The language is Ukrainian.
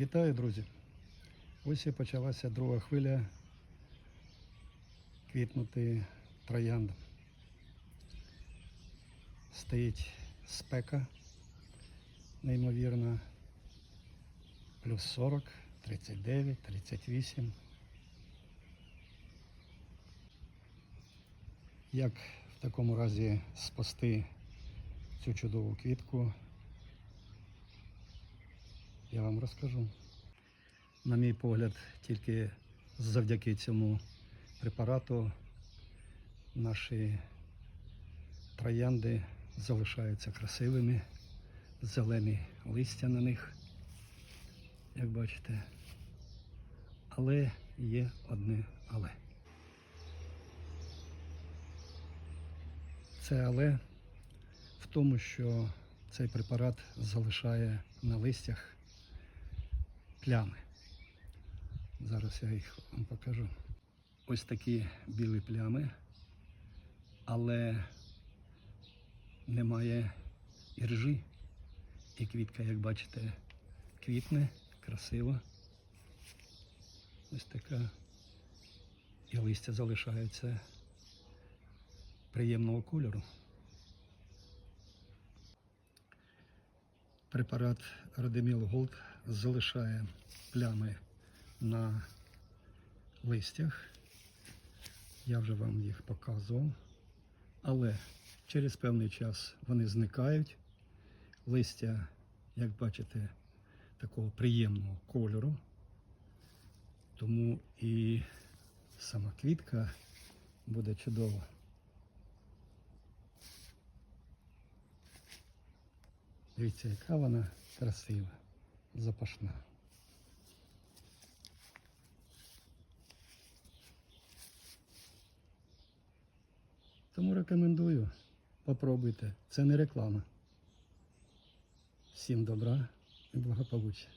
Вітаю, друзі! Ось і почалася друга хвиля квітнути троянд. Стоїть спека, неймовірна, плюс 40, 39, 38. Як в такому разі спасти цю чудову квітку, я вам розкажу. На мій погляд, тільки завдяки цьому препарату наші троянди залишаються красивими, зелені листя на них, як бачите. Але є одне але. Це але в тому, що цей препарат залишає на листях плями. Зараз я їх вам покажу. Ось такі білі плями, але немає іржі. І квітка, як бачите, квітне, красиво. Ось така. І листя залишаються приємного кольору. Препарат Радеміл Голд залишає плями на листях. Я вже вам їх показував. Але через певний час вони зникають. Листя, як бачите, такого приємного кольору. Тому і сама квітка буде чудова. Дивіться, яка вона красива, запашна. Тому рекомендую. Попробуйте. Це не реклама. Всім добра і благополуччя.